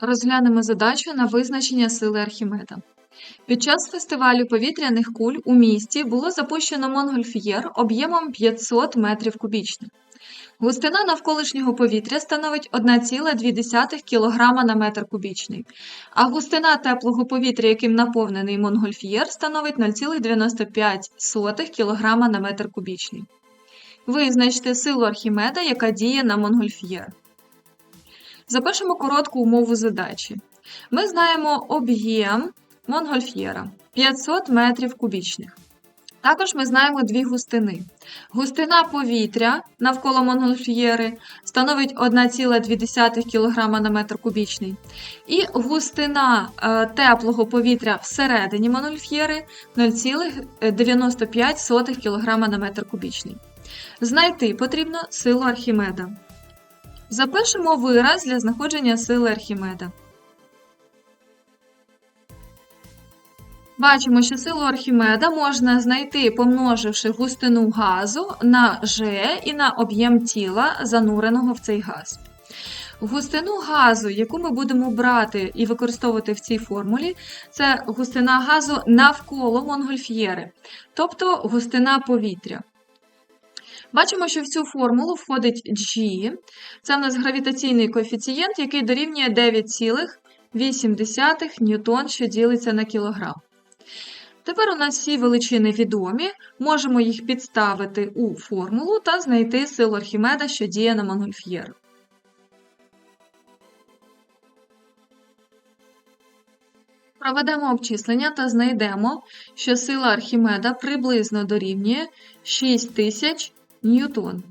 Розглянемо задачу на визначення сили Архімеда. Під час фестивалю повітряних куль у місті було запущено монгольф'єр об'ємом 500 метрів кубічних. Густина навколишнього повітря становить 1,2 кг на метр кубічний, а густина теплого повітря, яким наповнений монгольф'єр, становить 0,95 кг на метр кубічний. Визначте силу Архімеда, яка діє на монгольф'єр. Запишемо коротку умову задачі. Ми знаємо об'єм монгольф'єра 500 метрів кубічних. Також ми знаємо дві густини. Густина повітря навколо монгольф'єри становить 1,2 кг на метр кубічний. І густина е, теплого повітря всередині монгольф'єри 0,95 кг на метр кубічний. Знайти потрібно силу Архімеда. Запишемо вираз для знаходження сили Архімеда. Бачимо, що силу Архімеда можна знайти, помноживши густину газу на G і на об'єм тіла, зануреного в цей газ. Густину газу, яку ми будемо брати і використовувати в цій формулі, це густина газу навколо монгольф'єри, тобто густина повітря. Бачимо, що в цю формулу входить G. Це в нас гравітаційний коефіцієнт, який дорівнює 9,8 ньютон, що ділиться на кілограм. Тепер у нас всі величини відомі, можемо їх підставити у формулу та знайти силу Архімеда, що діє на монгольф'єр. Проведемо обчислення та знайдемо, що сила Архімеда приблизно дорівнює 6000 Ньютон.